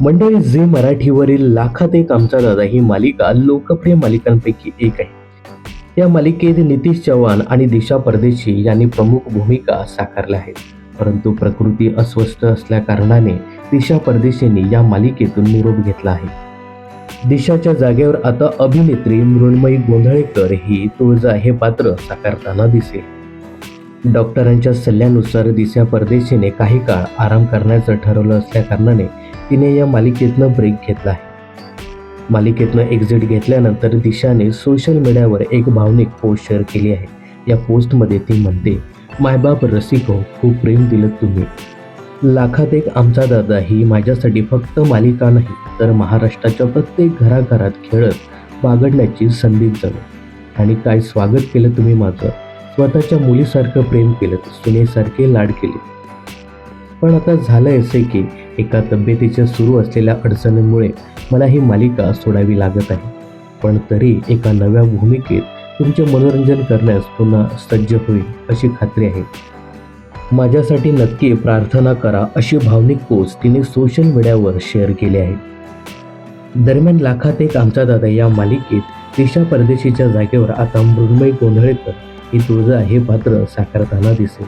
मंडळी झी मराठीवरील लाखात एक आमचा दादा ही मालिका लोकप्रिय मालिकांपैकी एक आहे. या मालिकेत नितीश चव्हाण आणि दिशा परदेशी यांनी प्रमुख भूमिका साकारल्या आहेत. परंतु प्रकृती अस्वस्थ असल्या कारणाने दिशा परदेशींनी या मालिकेतून निरोप घेतला आहे. दिशाच्या जागेवर आता अभिनेत्री मृण्मयी गोंधळेकर ही तुळजा हे पात्र साकारताना दिसेल. डॉक्टरांच्या सल्ल्यानुसार दिशा परदेशीने काही काळ आराम करण्याचं ठरवलं असल्या कारणाने तिने या मालिकेतनं ब्रेक घेतला आहे. मालिकेतनं एक्झिट घेतल्यानंतर दिशाने सोशल मीडियावर एक भावनिक पोस्ट शेअर केली आहे. या पोस्टमध्ये ती म्हणते मायबाप रसिको खूप प्रेम दिलं तुम्ही. लाखात एक आमचा दादा ही माझ्यासाठी फक्त मालिका नाही तर महाराष्ट्राच्या प्रत्येक घराघरात खेळत बागडण्याची संधी झाली आणि काय स्वागत केलं तुम्ही माझं? स्वतःच्या मुलीसारखं प्रेम केलं सुनेसारखे लाड केले. पण आता झालं असे की एका तब्येतीच्या सुरू असलेल्या अडचणींमुळे मला ही मालिका सोडावी लागत आहे. पण तरी एका नव्या भूमिकेत तुमचे मनोरंजन करण्यास पुन्हा सज्ज होईल अशी खात्री आहे. माझ्यासाठी नक्की प्रार्थना करा अशी भावनिक पोस्ट तिने सोशल मीडियावर शेअर केली आहे. दरम्यान लाखात एक आमचा दादा या मालिकेत दिशा परदेशीच्या जागेवर आता मृण्मयी गोंधळेकर ही तुळजा हे पात्र साकारताना दिसेल.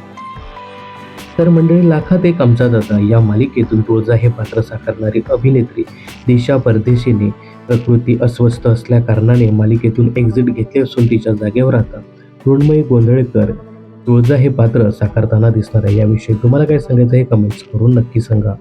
तर मंडळी लाखात एक आमचा दादा या मालिकेतून तुळजा हे पात्र साकारणारी अभिनेत्री दिशा परदेशीने प्रकृती अस्वस्थ असल्या कारणाने मालिकेतून एक्झिट घेतली असून तिच्या जागेवर आता तृणमयी गोंधळकर तुळजा हे पात्र साकारताना दिसणार आहे. याविषयी तुम्हाला काय सांगायचं आहे? कमेंट्स करून नक्की सांगा.